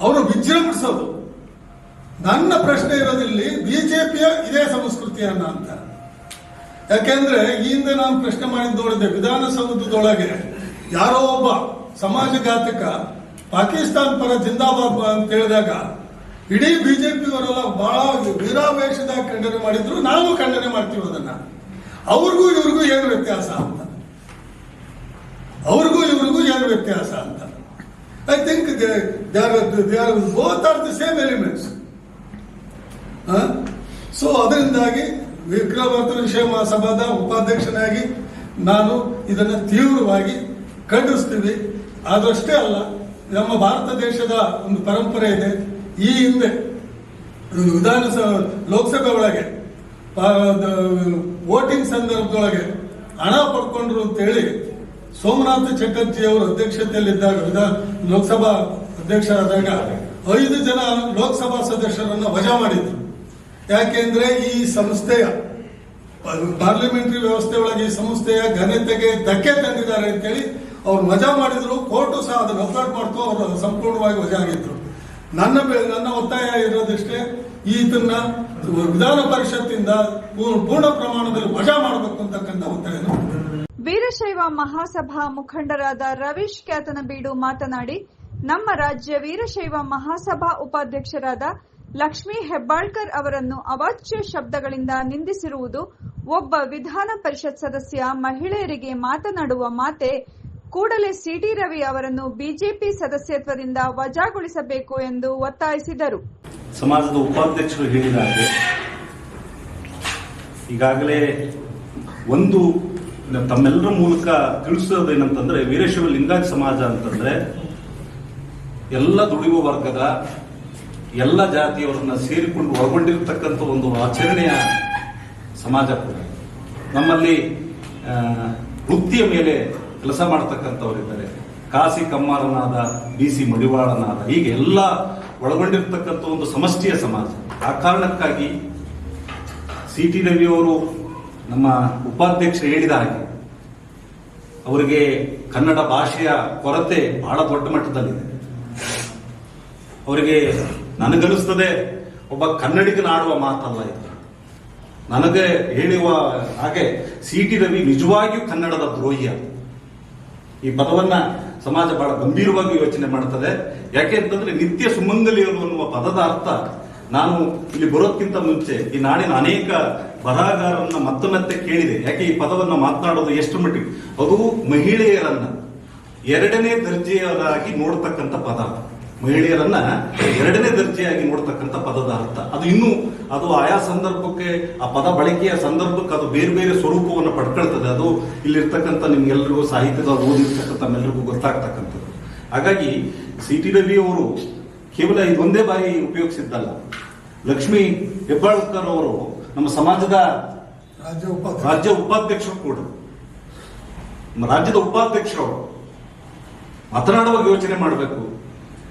ಅವರು ವಿಜೃಂಭಿಸೋದು ನನ್ನ ಪ್ರಶ್ನೆ ಇರೋದಿಲ್ಲಿ ಬಿಜೆಪಿಯ ಇದೇ ಸಂಸ್ಕೃತಿಯನ್ನ ಅಂತ. ಯಾಕೆಂದ್ರೆ ಈ ಹಿಂದೆ ನಾನು ಪ್ರಶ್ನೆ ಮಾಡಿ ನೋಡಿದ್ದೆ. ವಿಧಾನಸೌಧದೊಳಗೆ ಯಾರೋ ಒಬ್ಬ ಸಮಾಜಘಾತಕ ಪಾಕಿಸ್ತಾನ್ ಪರ ಜಿಂದಾಬಾದ್ ಅಂತ ಹೇಳಿದಾಗ ಇಡೀ ಬಿಜೆಪಿಯವರೆಲ್ಲ ಬಹಳ ವೀರಾವೇಶದ ಖಂಡನೆ ಮಾಡಿದ್ರು. ನಾವು ಖಂಡನೆ ಮಾಡ್ತೀವಿ ಅದನ್ನ. ಅವ್ರಿಗೂ ಇವ್ರಿಗೂ ಏನು ವ್ಯತ್ಯಾಸ ಅಂತ. ಅವ್ರಿಗೂ ಇವ್ರಿಗೂ ಏನು ವ್ಯತ್ಯಾಸ ಅಂತ. I think they are are the same elements so ಅದರಿಂದಾಗಿ ವಿಕ್ರಮಾರ್ಥ ವಿಷಯ ಮಹಾಸಭಾದ ಉಪಾಧ್ಯಕ್ಷನಾಗಿ ನಾನು ಇದನ್ನು ತೀವ್ರವಾಗಿ ಖಂಡಿಸ್ತೀವಿ. ಆದಷ್ಟೇ ಅಲ್ಲ ನಮ್ಮ ಭಾರತ ದೇಶದ ಒಂದು ಪರಂಪರೆ ಇದೆ. ಈ ಹಿಂದೆ ವಿಧಾನಸಭೆ ಲೋಕಸಭೆ ಒಳಗೆ ವೋಟಿಂಗ್ ಸಂದರ್ಭದೊಳಗೆ ಹಣ ಪಡ್ಕೊಂಡ್ರು ಅಂತೇಳಿ ಸೋಮನಾಥ ಚಟರ್ಜಿ ಅವರು ಅಧ್ಯಕ್ಷತೆಯಲ್ಲಿದ್ದಾಗ ವಿಧಾನ ಲೋಕಸಭಾ ಅಧ್ಯಕ್ಷರಾದಾಗ ಐದು ಜನ ಲೋಕಸಭಾ ಸದಸ್ಯರನ್ನ ವಜಾ ಮಾಡಿದ್ರು. ಯಾಕೆಂದ್ರೆ ಈ ಸಂಸ್ಥೆಯ, ಪಾರ್ಲಿಮೆಂಟರಿ ವ್ಯವಸ್ಥೆ ಒಳಗೆ ಈ ಸಂಸ್ಥೆಯ ಘನತೆಗೆ ಧಕ್ಕೆ ತಂದಿದ್ದಾರೆ ಅಂತೇಳಿ ಅವ್ರು ವಜಾ ಮಾಡಿದ್ರು, ಕೋರ್ಟು ಸಹ ಅದನ್ನು ಅಪ್ಲೋಡ್ ಮಾಡ್ತು, ಅವರು ಸಂಪೂರ್ಣವಾಗಿ ವಜಾ ಆಗಿದ್ರು. ನನ್ನ ನನ್ನ ಒತ್ತಾಯ ಇರೋದಿಷ್ಟೇ, ಈತನ್ನ ವಿಧಾನ ಪರಿಷತ್ತಿಂದ ಪೂರ್ಣ ಪ್ರಮಾಣದಲ್ಲಿ ವಜಾ ಮಾಡಬೇಕು ಅಂತಕ್ಕಂಥ ಒತ್ತಾಯ ವೀರಶೈವ ಮಹಾಸಭಾ ಮುಖಂಡರಾದ ರವೀಶ್ ಕ್ಯಾತನಬೀಡು ಮಾತನಾಡಿ, ನಮ್ಮ ರಾಜ್ಯ ವೀರಶೈವ ಮಹಾಸಭಾ ಉಪಾಧ್ಯಕ್ಷರಾದ ಲಕ್ಷ್ಮೀ ಹೆಬ್ಬಾಳ್ಕರ್ ಅವರನ್ನು ಅವಾಚ್ಯ ಶಬ್ದಗಳಿಂದ ನಿಂದಿಸಿರುವುದು, ಒಬ್ಬ ವಿಧಾನ ಪರಿಷತ್ ಸದಸ್ಯ ಮಹಿಳೆಯರಿಗೆ ಮಾತನಾಡುವ ಮಾತೆ ಕೂಡಲೇ ಸಿಟಿ ರವಿ ಅವರನ್ನು ಬಿಜೆಪಿ ಸದಸ್ಯತ್ವದಿಂದ ವಜಾಗೊಳಿಸಬೇಕು ಎಂದು ಒತ್ತಾಯಿಸಿದರು. ಸಮಾಜದ ಉಪಾಧ್ಯಕ್ಷರು ಹೇಳಿದ ಈಗಾಗಲೇ ಒಂದು ತಮ್ಮೆಲ್ಲರ ಮೂಲಕ ತಿಳಿಸೋದೇನಂತಂದ್ರೆ ವೀರೇಶ್ವರ ಲಿಂಗಾಯತ ಸಮಾಜ ಅಂತಂದ್ರೆ ಎಲ್ಲ ದುಡಿಯುವ ವರ್ಗದ ಎಲ್ಲ ಜಾತಿಯವರನ್ನ ಸೇರಿಕೊಂಡು ಒಳಗೊಂಡಿರ್ತಕ್ಕಂಥ ಒಂದು ಆಚರಣೆಯ ಸಮಾಜ ಕೂಡ. ನಮ್ಮಲ್ಲಿ ವೃತ್ತಿಯ ಮೇಲೆ ಕೆಲಸ ಮಾಡತಕ್ಕಂಥವರಿದ್ದಾರೆ. ಕಾಸಿ ಕಮ್ಮಾರನಾದ ಬಿ ಸಿ ಮಡಿವಾಳನಾದ ಹೀಗೆ ಎಲ್ಲ ಒಳಗೊಂಡಿರ್ತಕ್ಕಂಥ ಒಂದು ಸಮಷ್ಟಿಯ ಸಮಾಜ. ಆ ಕಾರಣಕ್ಕಾಗಿ ಸಿ ಟಿ ರವಿಯವರು ನಮ್ಮ ಉಪಾಧ್ಯಕ್ಷ ಹೇಳಿದ ಹಾಗೆ, ಅವರಿಗೆ ಕನ್ನಡ ಭಾಷೆಯ ಕೊರತೆ ಬಹಳ ದೊಡ್ಡ ಮಟ್ಟದಲ್ಲಿದೆ ಅವರಿಗೆ ನನಗನಿಸ್ತದೆ ಒಬ್ಬ ಕನ್ನಡಿಗನ ಆಡುವ ಮಾತಲ್ಲ ಇದು. ನನಗೆ ಹೇಳುವ ಹಾಗೆ ಸಿ ಟಿ ರವಿ ನಿಜವಾಗಿಯೂ ಕನ್ನಡದ ದ್ರೋಹಿಯ ಈ ಪದವನ್ನ ಸಮಾಜ ಬಹಳ ಗಂಭೀರವಾಗಿ ಯೋಚನೆ ಮಾಡ್ತದೆ ಯಾಕೆ ಅಂತಂದ್ರೆ ನಿತ್ಯ ಸುಮಂಗಲಿಯರು ಅನ್ನುವ ಪದದ ಅರ್ಥ ನಾನು ಇಲ್ಲಿ ಬರೋದಕ್ಕಿಂತ ಮುಂಚೆ ಈ ನಾಡಿನ ಅನೇಕ ಬರಹಗಾರರನ್ನ ಮತ್ತೆ ಮತ್ತೆ ಕೇಳಿದೆ. ಯಾಕೆ ಈ ಪದವನ್ನ ಮಾತನಾಡೋದು ಎಷ್ಟು ಮಟ್ಟಿಗೆ? ಅದು ಮಹಿಳೆಯರನ್ನ ಎರಡನೇ ದರ್ಜೆಯವರಾಗಿ ನೋಡ್ತಕ್ಕಂಥ ಪದ. ಮಹಿಳೆಯರನ್ನ ಎರಡನೇ ದರ್ಜೆಯಾಗಿ ನೋಡ್ತಕ್ಕಂಥ ಪದದ ಅರ್ಥ. ಅದು ಇನ್ನು ಅದು ಆಯಾ ಸಂದರ್ಭಕ್ಕೆ ಆ ಪದ ಬಳಕೆಯ ಸಂದರ್ಭಕ್ಕೆ ಅದು ಬೇರೆ ಬೇರೆ ಸ್ವರೂಪವನ್ನು ಪಡ್ಕೊಳ್ತದೆ. ಅದು ಇಲ್ಲಿರ್ತಕ್ಕಂಥ ನಿಮ್ಗೆಲ್ಲರಿಗೂ ಸಾಹಿತ್ಯದ ಓದಿರ್ತಕ್ಕಂಥ ಎಲ್ಲರಿಗೂ ಗೊತ್ತಾಗ್ತಕ್ಕಂಥದ್ದು. ಹಾಗಾಗಿ ಸಿ ಟಿ ರವಿ ಅವರು ಕೇವಲ ಇದೊಂದೇ ಬಾರಿ ಉಪಯೋಗಿಸಿದ್ದಲ್ಲ. ಲಕ್ಷ್ಮೀ ಹೆಬ್ಬಾಳ್ಕರ್ ಅವರು ನಮ್ಮ ಸಮಾಜದ ರಾಜ್ಯ ಉಪಾಧ್ಯಕ್ಷ ರಾಜ್ಯ ಉಪಾಧ್ಯಕ್ಷರು ಕೂಡ. ನಮ್ಮ ರಾಜ್ಯದ ಉಪಾಧ್ಯಕ್ಷರು ಮಾತನಾಡುವಾಗ ಯೋಚನೆ ಮಾಡಬೇಕು.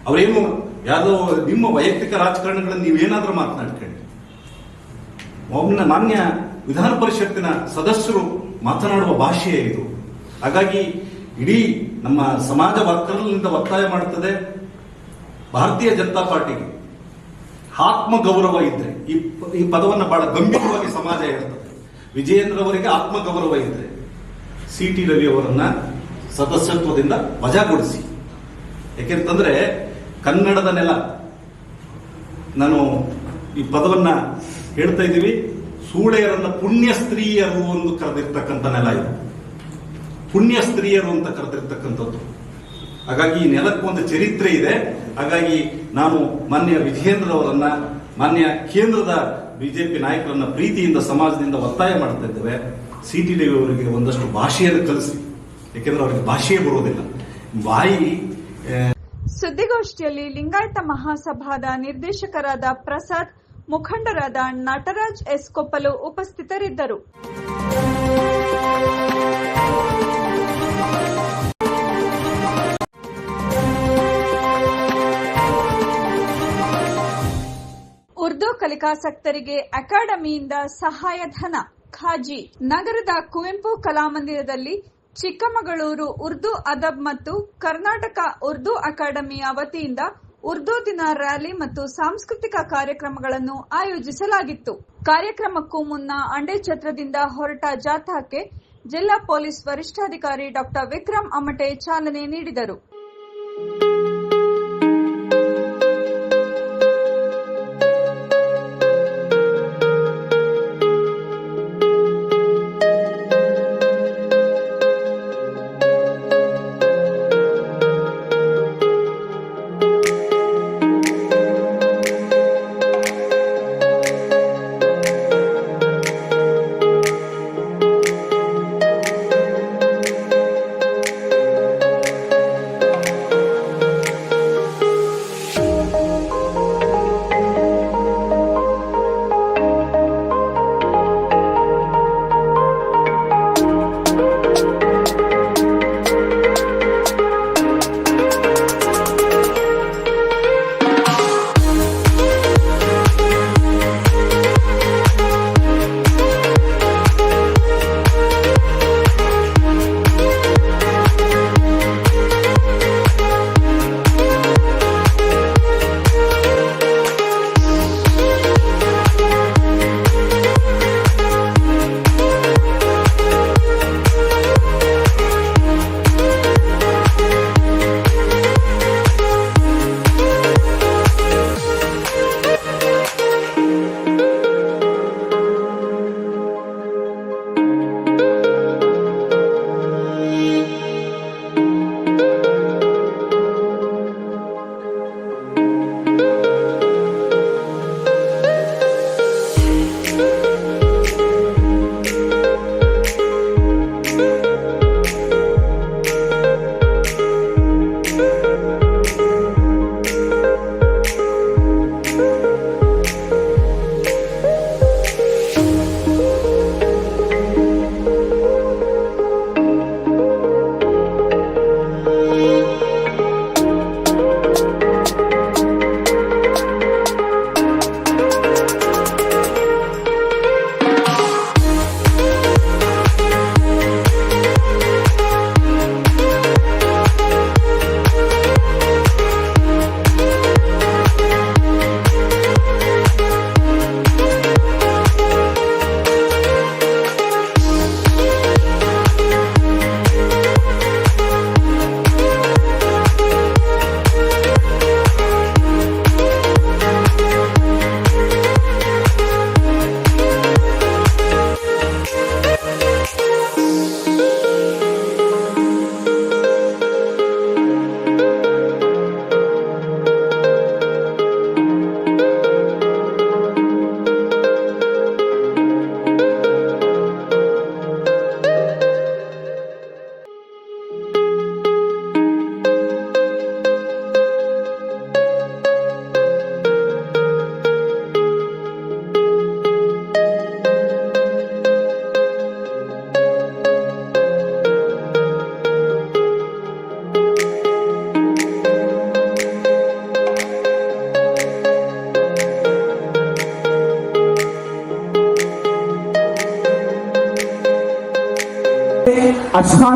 ಅವರೇನು ಯಾವುದೋ ನಿಮ್ಮ ವೈಯಕ್ತಿಕ ರಾಜಕಾರಣಗಳನ್ನು ನೀವೇನಾದರೂ ಮಾತನಾಡ್ಕೊಳ್ಳಿ. ಒಮ್ಮೆ ಮಾನ್ಯ ವಿಧಾನ ಪರಿಷತ್ತಿನ ಸದಸ್ಯರು ಮಾತನಾಡುವ ಭಾಷೆಯೇ ಇದು. ಹಾಗಾಗಿ ಇಡೀ ನಮ್ಮ ಸಮಾಜ ವರ್ತನದಿಂದ ಒತ್ತಾಯ ಮಾಡುತ್ತದೆ. ಭಾರತೀಯ ಜನತಾ ಪಾರ್ಟಿಗೆ ಆತ್ಮ ಗೌರವ ಇದ್ರೆ, ಈ ಈ ಪದವನ್ನು ಬಹಳ ಗಂಭೀರವಾಗಿ ಸಮಾಜ ಹೇಳ್ತದೆ. ವಿಜಯೇಂದ್ರ ಅವರಿಗೆ ಆತ್ಮ ಗೌರವ ಇದ್ರೆ, ಸಿ ಟಿ ರವಿ ಅವರನ್ನ ಸದಸ್ಯತ್ವದಿಂದ ವಜಾಗೊಳಿಸಿ. ಯಾಕೆಂತಂದ್ರೆ ಕನ್ನಡದ ನೆಲ ನಾನು ಈ ಪದವನ್ನ ಹೇಳ್ತಾ ಇದ್ದೀವಿ. ಸೂಳೆಯರನ್ನ ಪುಣ್ಯ ಸ್ತ್ರೀಯರು ಎಂದು ಕರೆದಿರ್ತಕ್ಕಂಥ ನೆಲ ಇದು. ಪುಣ್ಯ ಸ್ತ್ರೀಯರು ಅಂತ ಕರೆದಿರ್ತಕ್ಕಂಥದ್ದು. ಹಾಗಾಗಿ ಈ ನೆಲಕ್ಕೂ ಒಂದು ಚರಿತ್ರೆ ಇದೆ. ಹಾಗಾಗಿ ನಾನು ಮಾನ್ಯ ವಿಜೇಂದ್ರ ಅವರನ್ನ, ಮಾನ್ಯ ಕೇಂದ್ರದ ಬಿಜೆಪಿ ನಾಯಕರನ್ನ ಪ್ರೀತಿಯಿಂದ ಸಮಾಜದಿಂದ ಒತ್ತಾಯ ಮಾಡ್ತಾ ಇದ್ದೇವೆ. ಸಿ ಟಿ ಡಿ ಅವರಿಗೆ ಒಂದಷ್ಟು ಭಾಷೆಯನ್ನು ಕಲಿಸಿ. ಯಾಕೆಂದ್ರೆ ಅವರಿಗೆ ಭಾಷೆಯೇ ಬರೋದಿಲ್ಲ ಬಾಯಿ ಸುದ್ದಿಗೋಷ್ಠಿಯಲ್ಲಿ ಲಿಂಗಾಯತ ಮಹಾಸಭಾದ ನಿರ್ದೇಶಕರಾದ ಪ್ರಸಾದ್, ಮುಖಂಡರಾದ ನಟರಾಜ್ ಎಸ್ ಕೊಪ್ಪಲು ಉಪಸ್ಥಿತರಿದ್ದರು. ಉರ್ದು ಕಲಿಕಾಸಕ್ತರಿಗೆ ಅಕಾಡೆಮಿಯಿಂದ ಸಹಾಯಧನ, ಖಾಜಿ. ನಗರದ ಕುವೆಂಪು ಕಲಾಮಂದಿರದಲ್ಲಿ ಚಿಕ್ಕಮಗಳೂರು, ಉರ್ದು ಅದಬ್ ಮತ್ತು ಕರ್ನಾಟಕ ಉರ್ದು ಅಕಾಡೆಮಿಯ ವತಿಯಿಂದ ಉರ್ದು ದಿನ ರ್ಯಾಲಿ ಮತ್ತು ಸಾಂಸ್ಕೃತಿಕ ಕಾರ್ಯಕ್ರಮಗಳನ್ನು ಆಯೋಜಿಸಲಾಗಿತ್ತು. ಕಾರ್ಯಕ್ರಮಕ್ಕೂ ಮುನ್ನ ಅಂಡೆ ಛತ್ರದಿಂದ ಹೊರಟ ಜಾಥಾಕ್ಕೆ ಜಿಲ್ಲಾ ಪೊಲೀಸ್ ವರಿಷ್ಠಾಧಿಕಾರಿ ಡಾಕ್ಟರ್ ವಿಕ್ರಮ್ ಅಮಟೆ ಚಾಲನೆ ನೀಡಿದರು.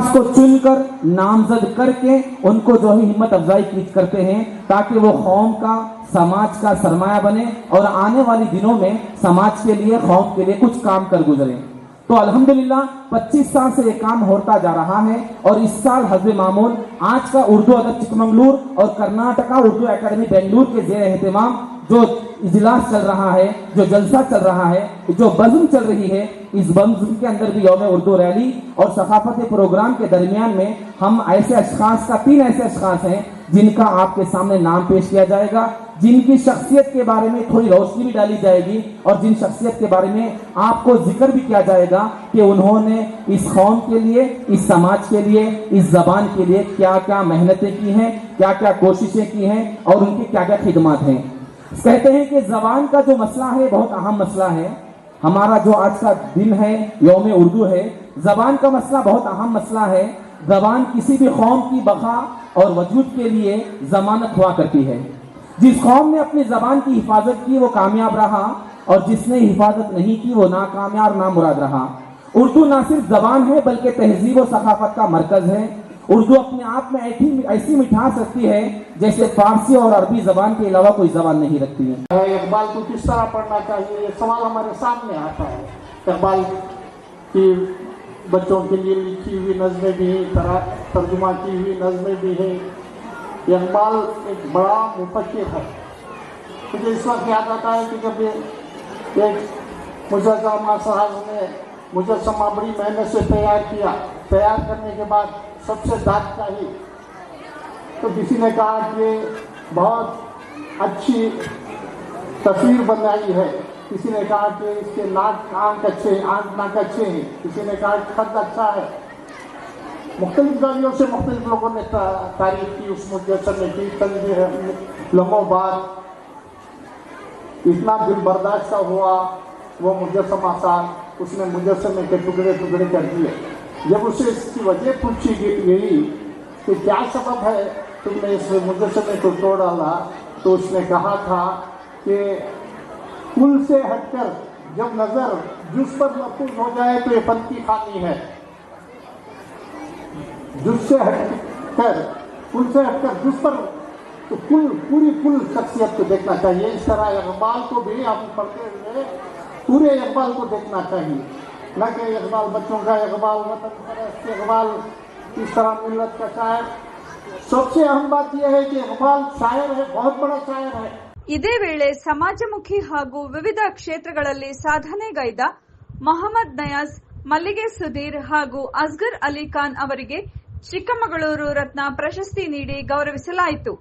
اشخاص کو چن کر نامزد کر کے ان کو جو ہی ہمت افزائی کرتے ہیں تاکہ وہ قوم کا، سماج کا سرمایہ بنے اور آنے والی دنوں میں سماج کے لیے، قوم کے لیے کچھ کام کر گزریں تو الحمدللہ پچیس سال سے یہ کام ہوتا جا رہا ہے اور اس سال حضر معمول آج کا اردو ادب چکمنگلور اور کرناٹکا اردو اکیڈمی بنگلور کے زیر اہتمام جو اجلاس چل رہا ہے، جو جلسہ چل رہا ہے، جو بزم چل رہی ہے، اس بزم کے اندر بھی یوم اردو ریلی اور ثقافت پروگرام کے درمیان میں ہم ایسے اشخاص کا تین ایسے اشخاص ہیں جن کا آپ کے سامنے نام پیش کیا جائے گا، جن کی شخصیت کے بارے میں تھوڑی روشنی بھی ڈالی جائے گی اور جن شخصیت کے بارے میں آپ کو ذکر بھی کیا جائے گا کہ انہوں نے اس قوم کے لیے، اس سماج کے لیے، اس زبان کے لیے کیا کیا محنتیں کی ہیں، کیا کیا کوششیں کی ہیں اور ان کی کیا کیا خدمات ہیں۔ کہتے ہیں کہ زبان کا جو مسئلہ ہے، بہت اہم مسئلہ ہے۔ ہمارا جو آج کا دن ہے، یوم اردو ہے، زبان کا مسئلہ بہت اہم مسئلہ ہے۔ زبان کسی بھی قوم کی بقا اور وجود کے لیے ضمانت ہوا کرتی ہے۔ جس قوم نے اپنی زبان کی حفاظت کی، وہ کامیاب رہا اور جس نے حفاظت نہیں کی، وہ ناکامیاب، نامراد رہا۔ اردو نہ صرف زبان ہے، بلکہ تہذیب و ثقافت کا مرکز ہے۔ اردو اپنے آپ میں ایسی مٹھاس رکھتی ہے جیسے فارسی اور عربی زبان کے علاوہ کوئی زبان نہیں رکھتی ہے۔ اقبال کو کس طرح پڑھنا چاہیے؟ یہ سوال ہمارے سامنے آتا ہے۔ اقبال کی بچوں کے لیے لکھی ہوئی نظمیں بھی ہیں ترجمہ کی ہوئی نظمیں بھی ہیں۔ اقبال ایک بڑا مفکر ہے۔ مجھے اس وقت یاد آتا ہے کہ جب ایک مجزمہ صاحب نے مجسمہ بڑی محنت سے تیار کیا۔ تیار کرنے کے بعد سب سے ذات چاہیے تو کسی نے کہا کہ بہت اچھی تصویر بنائی ہے۔ کسی نے کہا کہ اس کے ناک آنکھ اچھے آنکھ ناک اچھے ہیں۔ کسی نے کہا کہ خط اچھا ہے۔ مختلف زاویوں سے مختلف لوگوں نے تعریف کی، اس مجسمے میں جی کی تنظیم ہے، لمحوں بعد اتنا دل برداشتہ ہوا، وہ مجسمہ سال اس نے مجسمے کے ٹکڑے ٹکڑے کر دیے۔ جب اسے اس کی وجہ پوچھی گئی کہ کیا سبب ہے تم نے اس مجسمے کو توڑ ڈالا؟ تو اس نے کہا تھا کہ پل سے ہٹ کر جب نظر جس پر محفوظ ہو جائے تو یہ پن کی خانی ہے۔ جس سے ہٹ کر پل سے ہٹ کر جس پر تو کل پوری کل شخصیت کو دیکھنا چاہیے۔ اس طرح اقبال کو بھی ہم پڑھتے ہوئے پورے اقبال کو دیکھنا چاہیے۔ न कि इकबाल बच्चों का इकबाल वतन परस्त इकबाल इस तरह मिलत का शायर सबसे अहम बात यह है कि इकबाल शायर है बहुत बड़ा शायर है ಇದೇ ವೇಳೆ ಸಮಾಜಮುಖಿ ಹಾಗೂ ವಿವಿಧ ಕ್ಷೇತ್ರಗಳಲ್ಲಿ ಸಾಧನೆಗೈದ ಮೊಹಮ್ಮದ್ ನಯಾಜ್ ಮಲ್ಲಿಗೆ ಸುಧೀರ್ ಹಾಗೂ ಅಸ್ಗರ್ ಅಲಿ ಖಾನ್ ಅವರಿಗೆ ಚಿಕ್ಕಮಗಳೂರು ರತ್ನ ಪ್ರಶಸ್ತಿ ನೀಡಿ ಗೌರವಿಸಲಾಯಿತು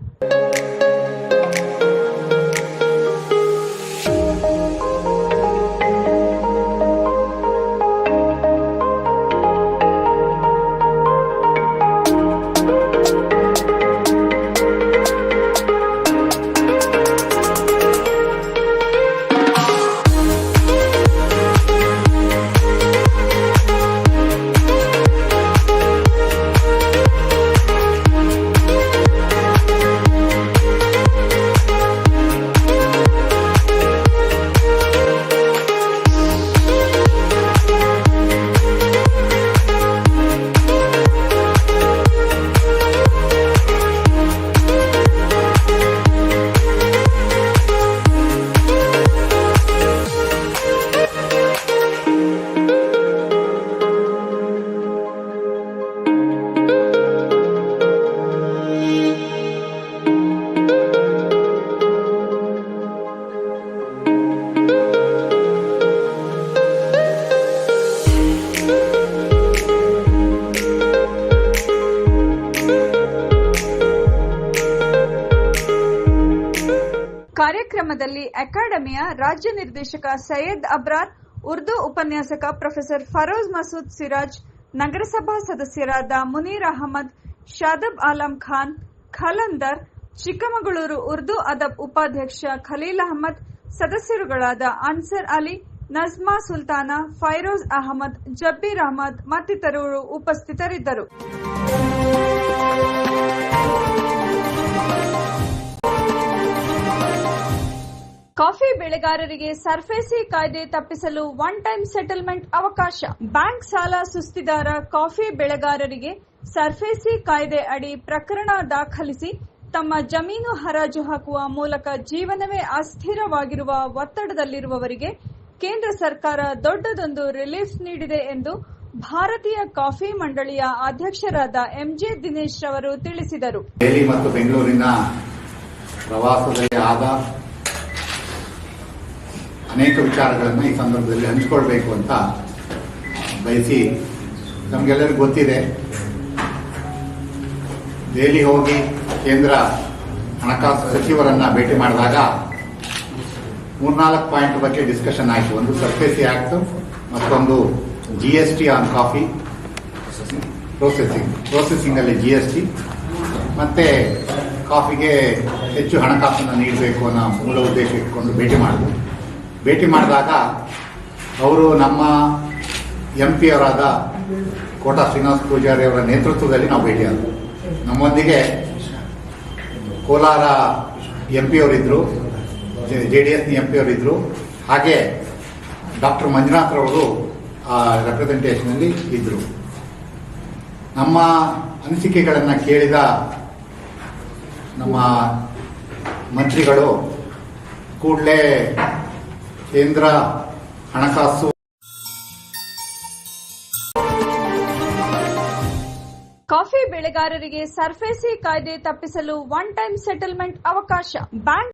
ಕಾರ್ಯಕ್ರಮದಲ್ಲಿ ಅಕಾಡೆಮಿಯ ರಾಜ್ಯ ನಿರ್ದೇಶಕ ಸೈಯದ್ ಅಬ್ರಾರ್, ಉರ್ದು ಉಪನ್ಯಾಸಕ ಪ್ರೊಫೆಸರ್ ಫರೋಜ್ ಮಸೂದ್ ಸಿರಾಜ್, ನಗರಸಭಾ ಸದಸ್ಯರಾದ ಮುನೀರ್ ಅಹಮದ್, ಶಾದಬ್ ಆಲಂ ಖಾನ್, ಖಲಂದರ್, ಚಿಕ್ಕಮಗಳೂರು ಉರ್ದು ಅದಬ್ ಉಪಾಧ್ಯಕ್ಷ ಖಲೀಲ್ ಅಹಮದ್, ಸದಸ್ಯರುಗಳಾದ ಅನ್ಸರ್ ಅಲಿ, ನಜ್ಮಾ ಸುಲ್ತಾನ, ಫೈರೋಜ್ ಅಹಮದ್, ಜಬ್ಬೀರ್ ಅಹಮದ್ ಮತ್ತಿತರರು ಉಪಸ್ಥಿತರಿದ್ದರು. ಕಾಫಿ ಬೆಳೆಗಾರರಿಗೆ ಸರ್ಫೇಸಿ ಕಾಯ್ದೆ ತಪ್ಪಿಸಲು ಒನ್ ಟೈಮ್ ಸೆಟಲ್ಮೆಂಟ್ ಅವಕಾಶ. ಬ್ಯಾಂಕ್ ಸಾಲ ಸುಸ್ತಿದಾರ ಕಾಫಿ ಬೆಳೆಗಾರರಿಗೆ ಸರ್ಫೇಸಿ ಕಾಯ್ದೆ ಅಡಿ ಪ್ರಕರಣ ದಾಖಲಿಸಿ ತಮ್ಮ ಜಮೀನು ಹರಾಜು ಹಾಕುವ ಮೂಲಕ ಜೀವನವೇ ಅಸ್ಥಿರವಾಗಿರುವ ಒತ್ತಡದಲ್ಲಿರುವವರಿಗೆ ಕೇಂದ್ರ ಸರ್ಕಾರ ದೊಡ್ಡದೊಂದು ರಿಲೀಫ್ ನೀಡಿದೆ ಎಂದು ಭಾರತೀಯ ಕಾಫಿ ಮಂಡಳಿಯ ಅಧ್ಯಕ್ಷರಾದ ಎಂಜೆ ದಿನೇಶ್ ಅವರು ತಿಳಿಸಿದರು. ದೆಹಲಿ ಮತ್ತು ಬೆಂಗಳೂರಿನ ಪ್ರವಾಸದಲ್ಲಿ ಆದ ಅನೇಕ ವಿಚಾರಗಳನ್ನು ಈ ಸಂದರ್ಭದಲ್ಲಿ ಹಂಚಿಕೊಳ್ಬೇಕು ಅಂತ ಬಯಸಿ ನಮಗೆಲ್ಲರಿಗೂ ಗೊತ್ತಿದೆ. ದೆಹಲಿ ಹೋಗಿ ಕೇಂದ್ರ ಹಣಕಾಸು ಸಚಿವರನ್ನ ಭೇಟಿ ಮಾಡಿದಾಗ ಮೂರ್ನಾಲ್ಕು ಪಾಯಿಂಟ್ ಬಗ್ಗೆ ಡಿಸ್ಕಷನ್ ಆಯಿತು. ಒಂದು ಸರ್ಫೇಸಿ ಆಕ್ಟ್ ಮತ್ತೊಂದು G S T on coffee processing processing ಅಲ್ಲಿ ಜಿ ಎಸ್ ಟಿ ಮತ್ತೆ ಕಾಫಿಗೆ ಹೆಚ್ಚು ಹಣಕಾಸನ್ನು ನೀಡಬೇಕು ಅನ್ನೋ ಮೂಲ ಉದ್ದೇಶ ಇಟ್ಕೊಂಡು ಭೇಟಿ ಮಾಡಿದ್ರು ಭೇಟಿ ಮಾಡಿದಾಗ ಅವರು ನಮ್ಮ ಎಂ ಪಿ ಅವರಾದ ಕೋಟಾ ಶ್ರೀನಿವಾಸ ಪೂಜಾರಿ ಅವರ ನೇತೃತ್ವದಲ್ಲಿ ನಾವು ಭೇಟಿಯಾದವು. ನಮ್ಮೊಂದಿಗೆ ಕೋಲಾರ ಎಂ ಪಿ ಅವರಿದ್ದರು ಜೆ ಡಿ ಎಸ್ನ ಎಂ ಪಿ ಅವರಿದ್ದರು ಹಾಗೆ ಡಾಕ್ಟರ್ ಮಂಜುನಾಥ್ ಅವರು ಆ ರೆಪ್ರೆಸೆಂಟೇಷನಲ್ಲಿ ಇದ್ದರು ನಮ್ಮ ಅನಿಸಿಕೆಗಳನ್ನು ಕೇಳಿದ ನಮ್ಮ ಮಂತ್ರಿಗಳು ಕೂಡಲೇ ಕೇಂದ್ರ ಹಣಕಾಸು ಕಾಫಿ ಬೆಳೆಗಾರರಿಗೆ ಸರ್ಫೇಸಿ ಕಾಯ್ದೆ ತಪ್ಪಿಸಲು ಒನ್ ಟೈಮ್ ಸೆಟಲ್ಮೆಂಟ್ ಅವಕಾಶ ಬ್ಯಾಂಕ್